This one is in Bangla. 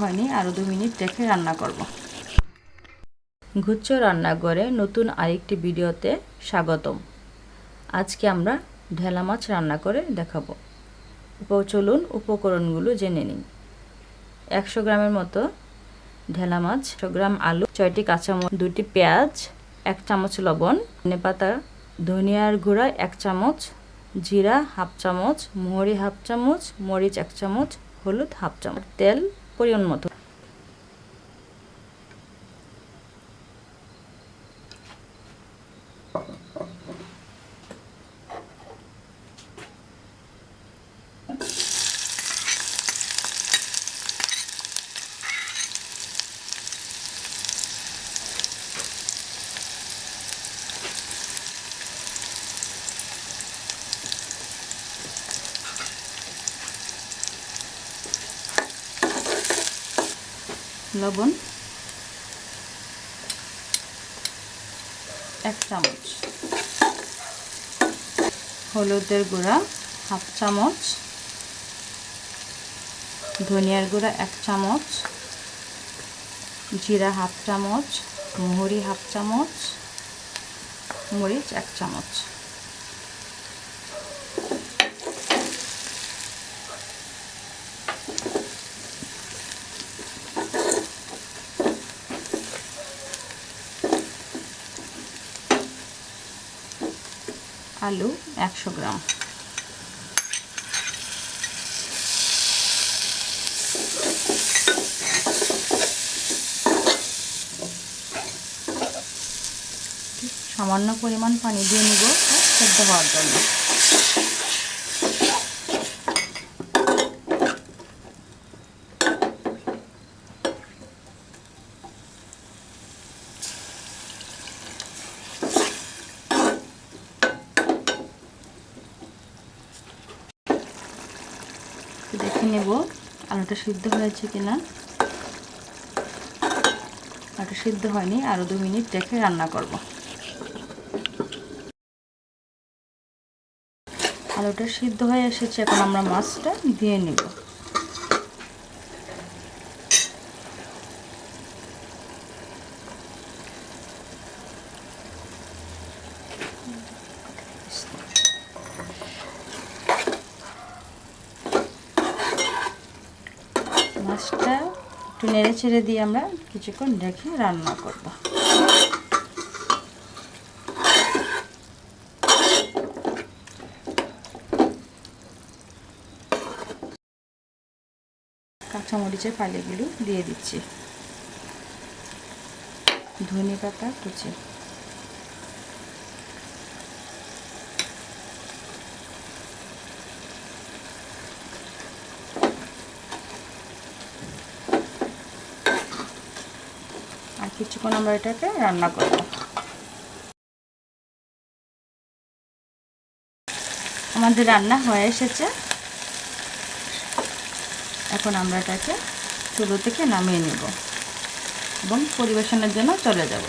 হয়নি আরও দু মিনিট রেখে রান্না করব। ঘুচ্চ রান্নাঘরে, নতুন আরেকটি ভিডিওতে স্বাগতম। আজকে আমরা ঢেলা মাছ রান্না করে দেখাবো। চলুন উপকরণগুলো জেনে নিন একশো গ্রামের মতো ঢেলা মাছ, একশো গ্রাম আলু, ছয়টি কাঁচামরিচ দুটি পেঁয়াজ, এক চামচ লবণ, ধনে পাতা, ধনিয়ার গুঁড়া, এক চামচ জিরা, হাফ চামচ মোহরি হাফ চামচ, মরিচ এক চামচ, হলুদ হাফ চামচ, তেল পরিমাণ লবণ, এক চামচ। হলুদের গুঁড়া, হাফ চামচ। ধনিয়ার গুঁড়া, এক চামচ। জিরা, হাফ চামচ। মোহরি হাফ চামচ। মরিচ, এক চামচ। আলু একশো গ্রাম। সামান্য পরিমাণ পানি দিয়ে নিব সেদ্ধ হওয়ার জন্য। দেখে নেব আলুটা সিদ্ধ হয়েছে কিনা। আলুটা সিদ্ধ হয়নি আরও দু মিনিট রেখে রান্না করব। আলুটা সিদ্ধ হয়ে এসেছে, এখন আমরা মাছটা দিয়ে নিব। মাছটা একটু নেড়ে ছেড়ে দিয়ে আমরা কিছুক্ষণ রেখে রান্না করব। কাঁচামরিচের ফালিগুলো দিয়ে দিচ্ছি। ধনে পাতা কুচি। কিছুক্ষণ আমরা এটাকে রান্না করব। আমাদের রান্না হয়ে এসেছে। এখন আমরা এটাকে চুলো থেকে নামিয়ে নেব এবং পরিবেশনের জন্য চলে যাব।